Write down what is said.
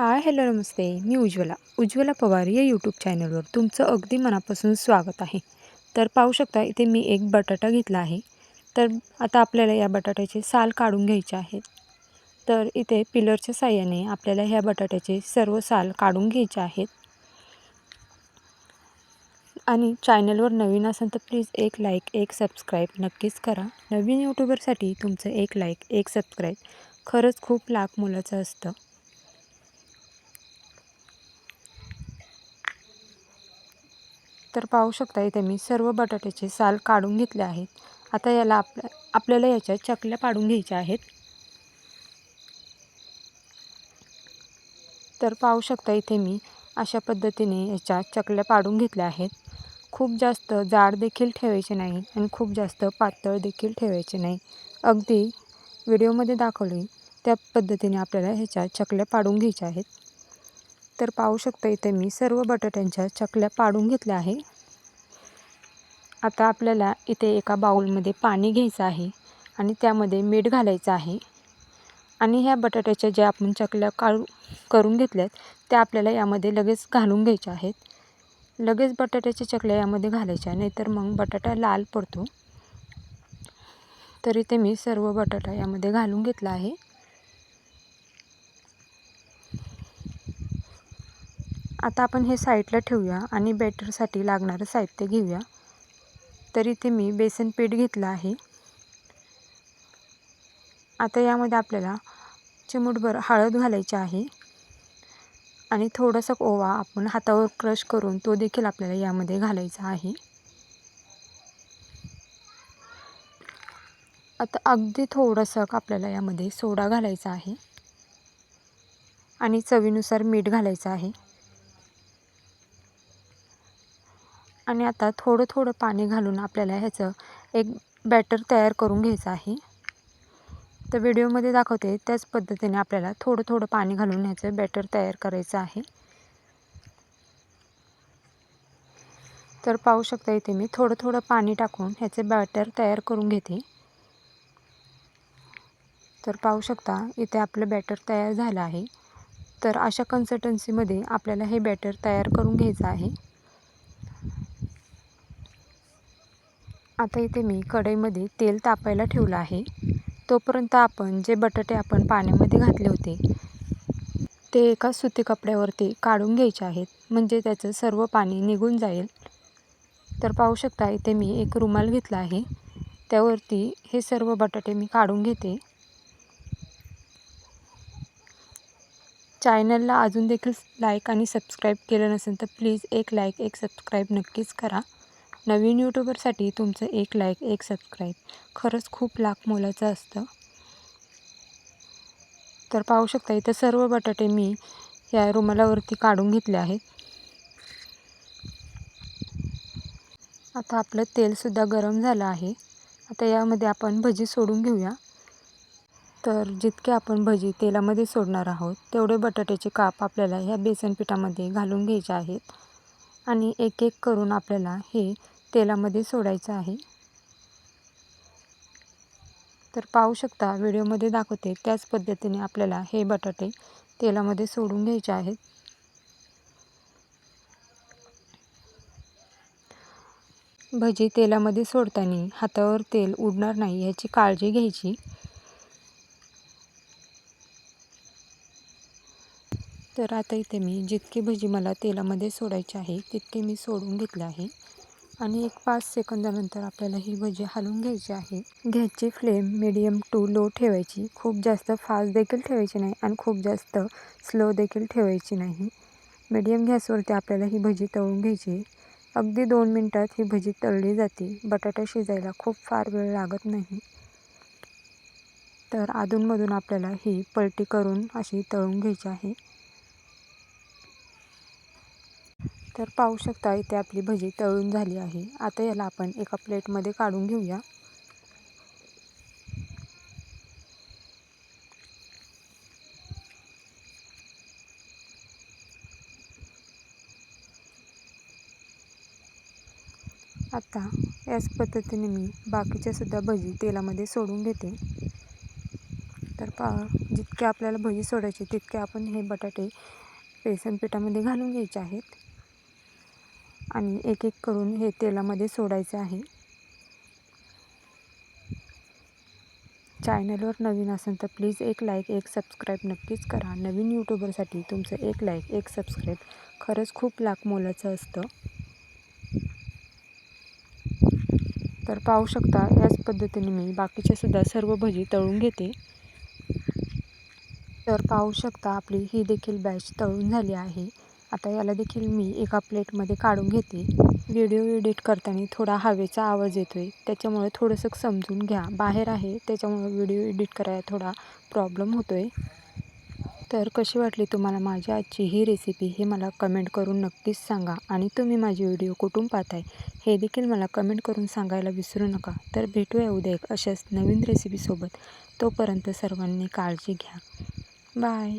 हाय hello नमस्ते. मी उज्ज्वला. उज्ज्वला पवार या यूट्यूब चॅनलवर तुमचं अगदी मनापासून स्वागत आहे. तर पाहू शकता इथे मी एक बटाटा घेतला आहे. तर आता आपल्याला या बटाट्याचे साल काढून घ्यायचे आहेत. तर इथे पिलरच्या साह्याने आपल्याला ह्या बटाट्याचे सर्व साल काढून घ्यायचे आहेत. आणि चॅनलवर नवीन असेल तर प्लीज एक लाईक एक सबस्क्राईब नक्कीच करा. नवीन यूट्यूबरसाठी तुमचं एक लाईक एक सबस्क्राईब खरंच खूप लाख मोलाचं असतं. तर पाहू शकता इथे मी सर्व बटाट्याचे साल काढून घेतले आहेत. आता याला आपल्या आपल्याला याच्या चकल्या पाडून घ्यायच्या आहेत. तर पाहू शकता इथे मी अशा पद्धतीने याच्या चकल्या पाडून घेतल्या आहेत. खूप जास्त जाड देखील ठेवायचे नाही आणि खूप जास्त पातळ देखील ठेवायचे नाही. अगदी व्हिडिओमध्ये दाखवली त्या पद्धतीने आपल्याला ह्याच्या चकल्या पाडून घ्यायच्या आहेत. तर पाहू शकता इथे मी सर्व बटाट्यांच्या चकल्या पाडून घेतल्या आहे. आता आपल्याला इथे एका बाउलमध्ये पाणी घ्यायचं आहे आणि त्यामध्ये मीठ घालायचं आहे. आणि ह्या बटाट्याच्या ज्या आपण चकल्या काढू करून घेतल्यात त्या आपल्याला यामध्ये लगेच घालून घ्यायच्या आहेत. लगेच बटाट्याच्या चकल्या यामध्ये घालायच्या नाहीतर मग बटाटा लाल पडतो. तर इथे मी सर्व बटाटा यामध्ये घालून घेतला आहे. आता आपण हे साईडला ठेवूया आणि बॅटरसाठी लागणारं साहित्य घेऊया. तर इथे मी बेसन पीठ घेतलं आहे. आता यामध्ये आपल्याला चिमूटभर हळद घालायची आहे. आणि थोडासा ओवा आपण हातावर क्रश करून तो देखील आपल्याला यामध्ये घालायचा आहे. आता अगदी थोडंसं आपल्याला यामध्ये सोडा घालायचा आहे. आणि चवीनुसार मीठ घालायचं आहे. आणि आता थोडं थोडं पाणी घालून आपल्याला ह्याचं एक बॅटर तयार करून घ्यायचं आहे. तर व्हिडिओमध्ये दाखवते त्याच पद्धतीने आपल्याला थोडं थोडं पाणी घालून ह्याचं बॅटर तयार करायचं आहे. तर पाहू शकता इथे मी थोडं थोडं पाणी टाकून ह्याचे बॅटर तयार करून घेते. तर पाहू शकता इथे आपलं बॅटर तयार झालं आहे. तर अशा कन्सिस्टन्सीमध्ये आपल्याला हे बॅटर तयार करून घ्यायचं आहे. आता इथे मी कढईमध्ये तेल तापायला ठेवलं आहे. तोपर्यंत आपण जे बटाटे आपण पाण्यामध्ये घातले होते ते एका सुती कपड्यावरती काढून घ्यायचे आहेत. म्हणजे त्याचं सर्व पाणी निघून जाईल. तर पाहू शकता इथे मी एक रुमाल घेतला आहे. त्यावरती हे सर्व बटाटे मी काढून घेते. चॅनलला अजून देखील लाईक आणि सबस्क्राईब केलं नसेल तर प्लीज एक लाईक एक सबस्क्राईब नक्कीच करा. नवीन यूट्यूबरसाठी तुमचं एक लाईक एक सबस्क्राईब खरंच खूप लाख मोलाचं असतं. तर पाहू शकता इथं सर्व बटाटे मी या रुमालावरती काढून घेतले आहेत. आता आपलं तेलसुद्धा गरम झालं आहे. आता यामध्ये आपण भजी सोडून घेऊया. तर जितके आपण भजी तेलामध्ये सोडणार आहोत तेवढे बटाट्याचे काप आपल्याला ह्या बेसन पिठामध्ये घालून घ्यायचे आहेत. आणि एक एक करून आपल्याला हे तेलामध्ये सोडायचं आहे. तर पाहू शकता व्हिडिओमध्ये दाखवते. त्याच पद्धतीने आपल्याला हे बटाटे तेलामध्ये सोडून घ्यायचे आहेत. भजी तेलामध्ये सोडताना हातावर तेल उडणार नाही याची काळजी घ्यायची. तर आता इथे मी जितकी भजी मला तेलामध्ये सोडायची आहे तितके मी सोडून घेतले आहे. आणि एक पाच सेकंदानंतर आपल्याला ही भजी हलवून घ्यायची आहे. गॅसची फ्लेम मिडियम टू लो ठेवायची. खूप जास्त फास्ट देखील ठेवायची नाही आणि खूप जास्त स्लो देखील ठेवायची नाही. मीडियम गॅसवरती आपल्याला ही भजी तळून घ्यायची अगदी दोन मिनटात ही भजी तळली जाते. बटाटा शिजायला खूप फार वेळ लागत नाही. तर अधूनमधून आपल्याला ही पलटी करून अशी तळून घ्यायची आहे. तर पाहू शकता इथे आपली भजी तळून झाली आहे. आता याला आपण एका प्लेटमध्ये काढून घेऊया. आता याच पद्धतीने मी बाकीच्या सुद्धा भजी तेलामध्ये सोडून घेते. तर पा जितके आपल्याला भजी सोडायचे तितके आपण हे बटाटे बेसन पिठामध्ये घालून घ्यायचे आहेत. आणि एक एक करून हे तेलामध्ये सोडायचं आहे. चॅनलवर नवीन असेल तर प्लीज एक लाईक एक सबस्क्राईब नक्कीच करा. नवीन यूट्यूबरसाठी तुमचं एक लाईक एक सबस्क्राईब खरंच खूप लाख मोलाचं असतं. तर पाहू शकता याच पद्धतीने मी बाकीचे सुद्धा सर्व भजी तळून घेते. तर पाहू शकता आपली ही देखील बॅच तळून झाली आहे. आता याला देखील मी एका प्लेटमध्ये काढून घेते. व्हिडिओ एडिट करताना थोडा हवेचा आवाज येतो आहे त्याच्यामुळे थोडंसं समजून घ्या. बाहेर आहे त्याच्यामुळे व्हिडिओ एडिट करायला थोडा प्रॉब्लेम होतो आहे तर कशी वाटली तुम्हाला माझी आजची ही रेसिपी हे मला कमेंट करून नक्कीच सांगा. आणि तुम्ही माझी व्हिडिओ कुठून पाहताय हे देखील मला कमेंट करून सांगायला विसरू नका. तर भेटूया उद्या एक अशाच नवीन रेसिपीसोबत. तोपर्यंत सर्वांनी काळजी घ्या. बाय.